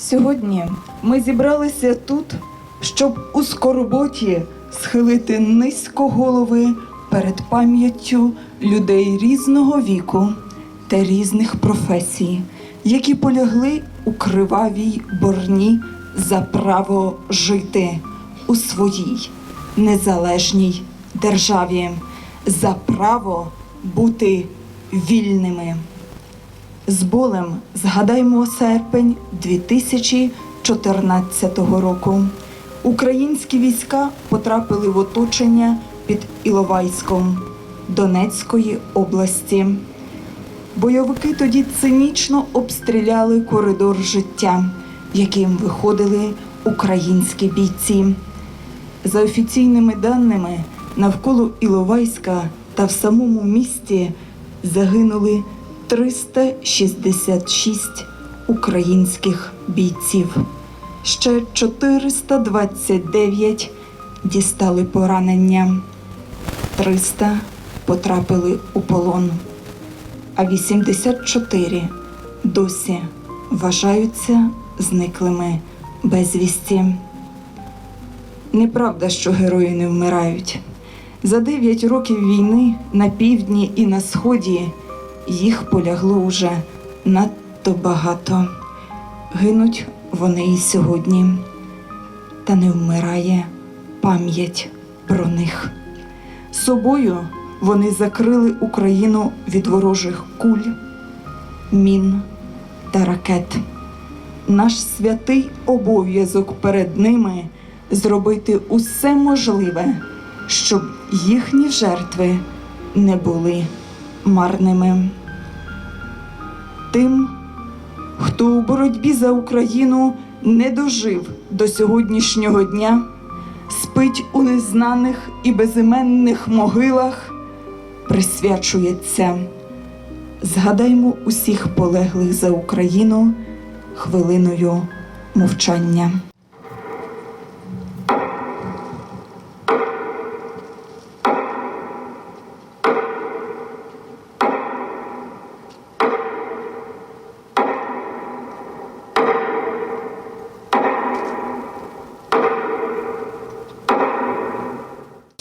Сьогодні ми зібралися тут, щоб у скорботі схилити низько голови перед пам'яттю людей різного віку та різних професій, які полягли у кривавій борні за право жити у своїй незалежній державі, за право бути вільними. З болем згадаймо серпень 2014 року. Українські війська потрапили в оточення під Іловайськом Донецької області. Бойовики тоді цинічно обстріляли коридор життя, яким виходили українські бійці. За офіційними даними, навколо Іловайська та в самому місті загинули 366 українських бійців. Ще 429 дістали поранення, 300 потрапили у полон, а 84 досі вважаються зниклими безвісті. Неправда, що герої не вмирають. За 9 років війни на півдні і на сході їх полягло уже надто багато. Гинуть вони і сьогодні, та не вмирає пам'ять про них. Собою вони закрили Україну від ворожих куль, мін та ракет. Наш святий обов'язок перед ними зробити усе можливе, щоб їхні жертви не були марними. Тим, хто у боротьбі за Україну не дожив до сьогоднішнього дня, спить у незнаних і безіменних могилах, присвячується. Згадаймо усіх полеглих за Україну хвилиною мовчання.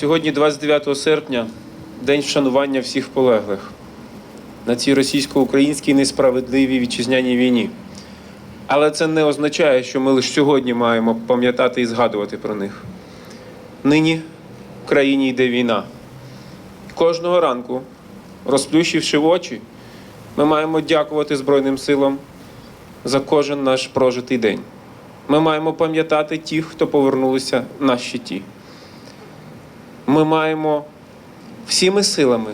Сьогодні, 29 серпня, день вшанування всіх полеглих на цій російсько-українській несправедливій вітчизняній війні. Але це не означає, що ми лише сьогодні маємо пам'ятати і згадувати про них. Нині в країні йде війна. Кожного ранку, розплющивши очі, ми маємо дякувати Збройним силам за кожен наш прожитий день. Ми маємо пам'ятати тих, хто повернулися на щиті ми маємо всіми силами,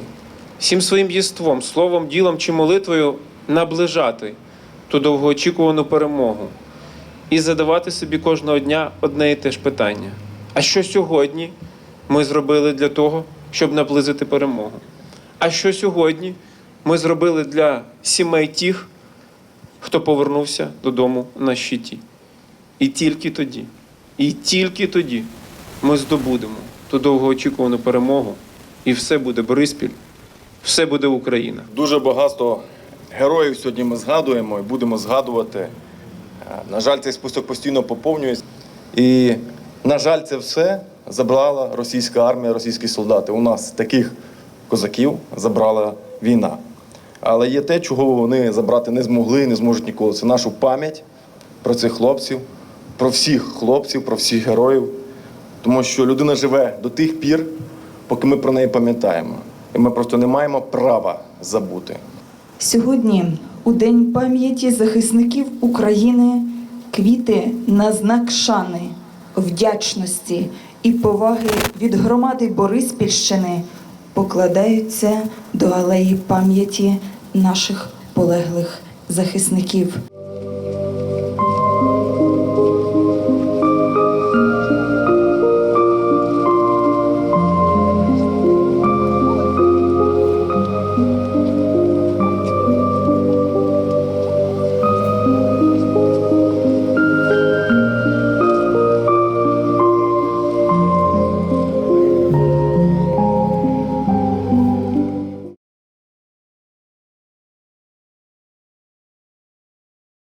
всім своїм єством, словом, ділом чи молитвою наближати ту довгоочікувану перемогу і задавати собі кожного дня одне і те ж питання. А що сьогодні ми зробили для того, щоб наблизити перемогу? А що сьогодні ми зробили для сімей тих, хто повернувся додому на щиті? І тільки тоді, і тільки тоді ми здобудемо ту довгоочікувану перемогу, і все буде Бориспіль, все буде Україна. Дуже багато героїв сьогодні ми згадуємо і будемо згадувати. Е, На жаль, цей список постійно поповнюється. І, на жаль, це все забрала російська армія, російські солдати. У нас таких козаків забрала війна. Але є те, чого вони забрати не змогли і не зможуть ніколи. Це нашу пам'ять про цих хлопців, про всіх хлопців, про всіх героїв. Тому що людина живе до тих пір, поки ми про неї пам'ятаємо. І ми просто не маємо права забути. Сьогодні, у День пам'яті захисників України, квіти на знак шани, вдячності і поваги від громади Бориспільщини покладаються до алеї пам'яті наших полеглих захисників.